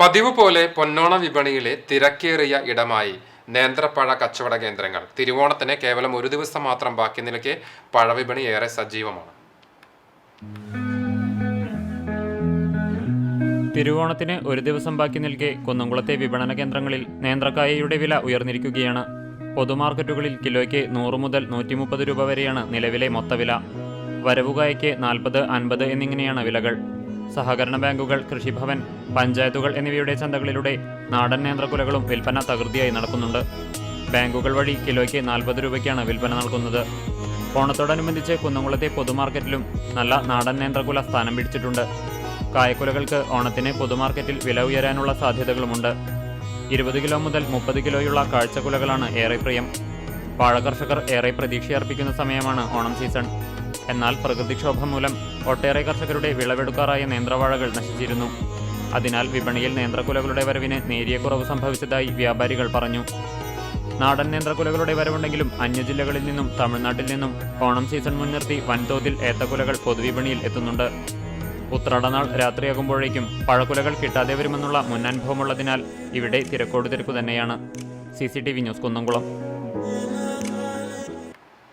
പതിവ് പോലെ പൊന്നോണ വിപണിയിലെ തിരക്കേറിയ ഇടമായി നേന്ത്രപ്പഴ കച്ചവട കേന്ദ്രങ്ങൾ. തിരുവോണത്തിന് കേവലം ഒരു ദിവസം മാത്രം ബാക്കി നിലയ്ക്ക് പഴവിപണി ഏറെ സജീവമാണ്. തിരുവോണത്തിന് ഒരു ദിവസം ബാക്കി നിൽക്കെ കുന്നംകുളത്തെ വിപണന കേന്ദ്രങ്ങളിൽ നേന്ത്രക്കായയുടെ വില ഉയർന്നിരിക്കുകയാണ്. പൊതുമാർക്കറ്റുകളിൽ കിലോയ്ക്ക് നൂറ് മുതൽ നൂറ്റി മുപ്പത് രൂപ വരെയാണ് നിലവിലെ മൊത്തവില. വരവുകായയ്ക്ക് നാൽപ്പത് അൻപത് എന്നിങ്ങനെയാണ് വിലകൾ. സഹകരണ ബാങ്കുകൾ കൃഷിഭവൻ പഞ്ചായത്തുകൾ എന്നിവയുടെ ചന്തകളിലൂടെ നാടൻ നേന്ത്രക്കുലകളും വിൽപ്പന തകൃതിയായി നടക്കുന്നുണ്ട്. ബാങ്കുകൾ വഴി കിലോയ്ക്ക് നാൽപ്പത് രൂപയ്ക്കാണ് വിൽപ്പന നൽകുന്നത്. ഓണത്തോടനുബന്ധിച്ച് കുന്നംകുളത്തെ പൊതുമാർക്കറ്റിലും നല്ല നാടൻ നേന്ത്രക്കുല സ്ഥാനം പിടിച്ചിട്ടുണ്ട്. കായക്കുലകൾക്ക് ഓണത്തിന് പൊതുമാർക്കറ്റിൽ വില ഉയരാനുള്ള സാധ്യതകളുമുണ്ട്. ഇരുപത് കിലോ മുതൽ മുപ്പത് കിലോയുള്ള കാഴ്ചക്കുലകളാണ് ഏറെ പ്രിയം. പാഴകർഷകർ ഏറെ പ്രതീക്ഷയർപ്പിക്കുന്ന സമയമാണ് ഓണം സീസൺ. എന്നാൽ പ്രകൃതിക്ഷോഭം മൂലം ഒട്ടേറെ കർഷകരുടെ വിളവെടുക്കാറായ നേന്ത്രവാഴകൾ നശിച്ചിരുന്നു. അതിനാൽ വിപണിയിൽ നേന്ത്രക്കുലകളുടെ വരവിന് നേരിയ കുറവ് സംഭവിച്ചതായി വ്യാപാരികൾ പറഞ്ഞു. നാടൻ നേന്ത്രക്കുലകളുടെ വരവുണ്ടെങ്കിലും അന്യജില്ലകളിൽ നിന്നും തമിഴ്നാട്ടിൽ നിന്നും ഓണം സീസൺ മുൻനിർത്തി വൻതോതിൽ ഏത്തക്കുലകൾ പൊതുവിപണിയിൽ എത്തുന്നുണ്ട്. ഉത്രാടനാൾ രാത്രിയാകുമ്പോഴേക്കും പഴക്കുലകൾ കിട്ടാതെ വരുമെന്നുള്ള മുന്നനുഭവമുള്ളതിനാൽ ഇവിടെ തിരക്കോട് തിരക്കു തന്നെയാണ്. C news Kunnamkulam.